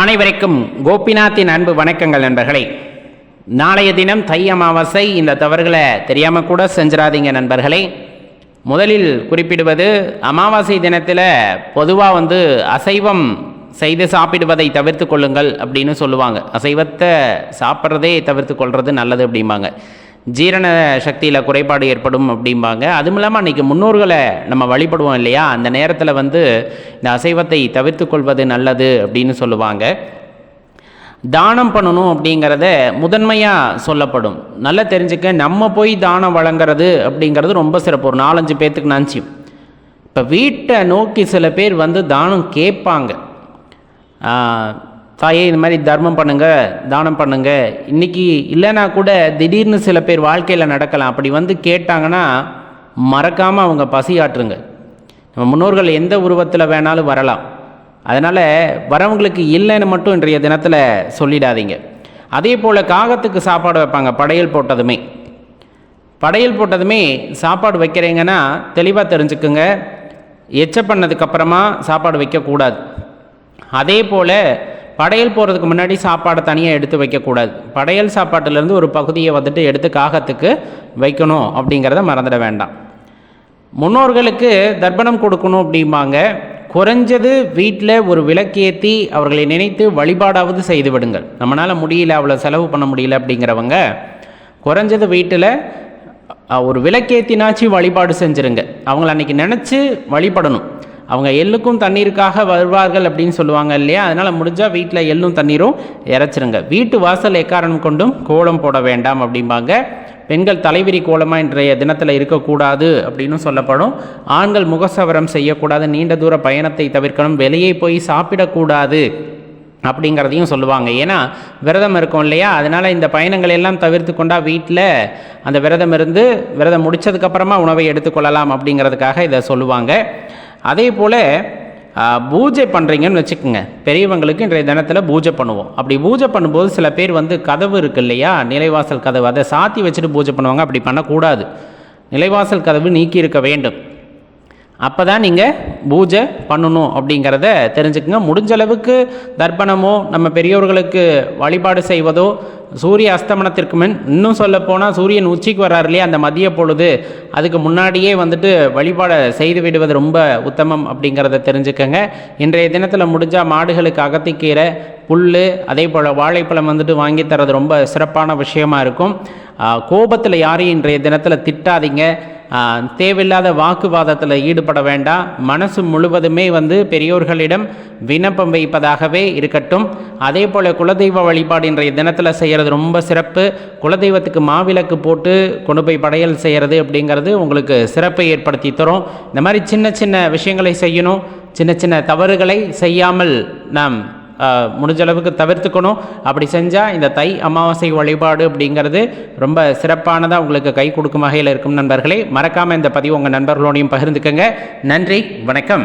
அனைவருக்கும் கோபிநாத்தின் அன்பு வணக்கங்கள் நண்பர்களே. நாளைய தினம் தை அமாவாசை. இந்த தவறுகளை தெரியாமல் கூட செஞ்சிடாதீங்க நண்பர்களே. முதலில் குறிப்பிடுவது அமாவாசை தினத்தில் பொதுவாக வந்து அசைவம் செய்து சாப்பிடுவதை தவிர்த்து கொள்ளுங்கள் அப்படின்னு சொல்லுவாங்க. அசைவத்தை சாப்பிட்றதே தவிர்த்து கொள்வது நல்லது அப்படிம்பாங்க. ஜீரண சக்தியில் குறைபாடு ஏற்படும் அப்படிம்பாங்க. அதுவும் இல்லாமல் அன்றைக்கி முன்னோர்களை நம்ம வழிபடுவோம் இல்லையா? அந்த நேரத்தில் வந்து இந்த அசைவத்தை தவிர்த்து கொள்வது நல்லது அப்படின்னு சொல்லுவாங்க. தானம் பண்ணணும் அப்படிங்கிறத முதன்மையாக சொல்லப்படும். நல்லா தெரிஞ்சுக்க நம்ம போய் தானம் வழங்குறது அப்படிங்கிறது ரொம்ப சிறப்பு. ஒரு நாலஞ்சு பேர்த்துக்கு நினச்சி இப்போ வீட்டை நோக்கி சில பேர் வந்து தானம் கேட்பாங்க. தாயே இந்த மாதிரி தர்மம் பண்ணுங்க தானம் பண்ணுங்க. இன்னைக்கு இல்லைன்னா கூட திடீர்னு சில பேர் வாழ்க்கையில் நடக்கலாம். அப்படி வந்து கேட்டாங்கன்னா மறக்காமல் அவங்க பசியாற்றுங்க. நம்ம முன்னோர்கள் எந்த உருவத்தில் வேணாலும் வரலாம். அதனால் வரவங்களுக்கு இல்லைன்னு மட்டும் இன்றைய தினத்தில் சொல்லிடாதீங்க. அதே போல் காகத்துக்கு சாப்பாடு வைப்பாங்க படையல் போட்டதுமே. படையல் போட்டதுமே சாப்பாடு வைக்கிறீங்கன்னா தெளிவாக தெரிஞ்சுக்குங்க. எச்ச பண்ணதுக்கப்புறமா சாப்பாடு வைக்கக்கூடாது. அதே போல் படையல் போகிறதுக்கு முன்னாடி சாப்பாடை தனியாக எடுத்து வைக்கக்கூடாது. படையல் சாப்பாட்டிலேருந்து ஒரு பகுதியை வந்துட்டு எடுத்து காகத்துக்கு வைக்கணும் அப்படிங்கிறத மறந்துட வேண்டாம். முன்னோர்களுக்கு தர்ப்பணம் கொடுக்கணும் அப்படிம்பாங்க. குறைஞ்சது வீட்டில் ஒரு விளக்கேற்றி அவர்களை நினைத்து வழிபாடாவது செய்து விடுங்கள். நம்மளால் முடியல அவ்வளோ செலவு பண்ண முடியல அப்படிங்கிறவங்க குறைஞ்சது வீட்டில் ஒரு விளக்கேற்றினாச்சும் வழிபாடு செஞ்சுருங்க. அவங்கள அன்றைக்கி நினச்சி வழிபடணும். அவங்க எள்ளுக்கும் தண்ணீருக்காக வருவார்கள் அப்படின்னு சொல்லுவாங்க இல்லையா? அதனால் முடிஞ்சால் வீட்டில் எள்ளும் தண்ணீரும் இறைச்சிருங்க. வீட்டு வாசல் எக்காரணம் கொண்டும் கோலம் போட வேண்டாம் அப்படிம்பாங்க. பெண்கள் தலைவிரி கோலமாக இன்றைய தினத்தில் இருக்கக்கூடாது அப்படின்னு சொல்லப்படும். ஆண்கள் முகசவரம் செய்யக்கூடாது. நீண்ட தூர பயணத்தை தவிர்க்கணும். வெளியே போய் சாப்பிடக்கூடாது அப்படிங்கிறதையும் சொல்லுவாங்க. ஏன்னா விரதம் இருக்கும் இல்லையா? அதனால் இந்த பயணங்கள் எல்லாம் தவிர்த்து கொண்டால் வீட்டில் அந்த விரதம் இருந்து விரதம் முடித்ததுக்கப்புறமா உணவை எடுத்துக்கொள்ளலாம் அப்படிங்கிறதுக்காக இதை சொல்லுவாங்க. அதே போல் பூஜை பண்ணுறீங்கன்னு வச்சுக்கோங்க. பெரியவங்களுக்கு இன்றைய தினத்தில் பூஜை பண்ணுவோம். அப்படி பூஜை பண்ணும்போது சில பேர் வந்து கதவு இருக்குது இல்லையா? நிலைவாசல் கதவு. அதை சாத்தி வச்சுட்டு பூஜை பண்ணுவாங்க. அப்படி பண்ணக்கூடாது. நிலைவாசல் கதவு நீக்கி இருக்க வேண்டும். அப்போ தான் நீங்கள் பூஜை பண்ணணும் அப்படிங்கிறத தெரிஞ்சுக்கங்க. முடிஞ்ச அளவுக்கு தர்ப்பணமோ நம்ம பெரியோர்களுக்கு வழிபாடு செய்வதோ சூரிய அஸ்தமனத்திற்கு முன் இன்னும் சொல்ல போனால் சூரியன் உச்சிக்கு வர்றார் இல்லையா அந்த மதிய பொழுது அதுக்கு முன்னாடியே வந்துட்டு வழிபாடை செய்து விடுவது ரொம்ப உத்தமம் அப்படிங்கிறத தெரிஞ்சுக்கங்க. இன்றைய தினத்தில் முடிஞ்சால் மாடுகளுக்கு அகத்திக்கீரை புல் அதே போல் வாழைப்பழம் வந்துட்டு வாங்கி தரது ரொம்ப சிறப்பான விஷயமா இருக்கும். கோபத்தில் யாரையும் இன்றைய தினத்தில் திட்டாதீங்க. தேவையில்லாத வாக்குவாதத்தில் ஈடுபட வேண்டாம் மனசு முழுவதுமே வந்து பெரியோர்களிடம் விண்ணப்பம் வைப்பதாகவே இருக்கட்டும். அதே போல் குலதெய்வ வழிபாடு இன்றைய தினத்தில் செய்கிறது ரொம்ப சிறப்பு. குலதெய்வத்துக்கு மாவிளக்கு போட்டு கொண்டு போய் படையல் செய்கிறது அப்படிங்கிறது உங்களுக்கு சிறப்பை ஏற்படுத்தி தரும். இந்த மாதிரி சின்ன சின்ன விஷயங்களை செய்யணும். சின்ன சின்ன தவறுகளை செய்யாமல் நாம் முடிஞ்ச அளவுக்கு தவிர்த்துக்கணும். அப்படி செஞ்சால் இந்த தை அமாவாசை வழிபாடு அப்படிங்கிறது ரொம்ப சிறப்பானதாக உங்களுக்கு கை கொடுக்கும் வகையில் இருக்கும் நண்பர்களே. மறக்காமல் இந்த பதிவு உங்கள் நண்பர்களோடையும் பகிர்ந்துக்கங்க. நன்றி வணக்கம்.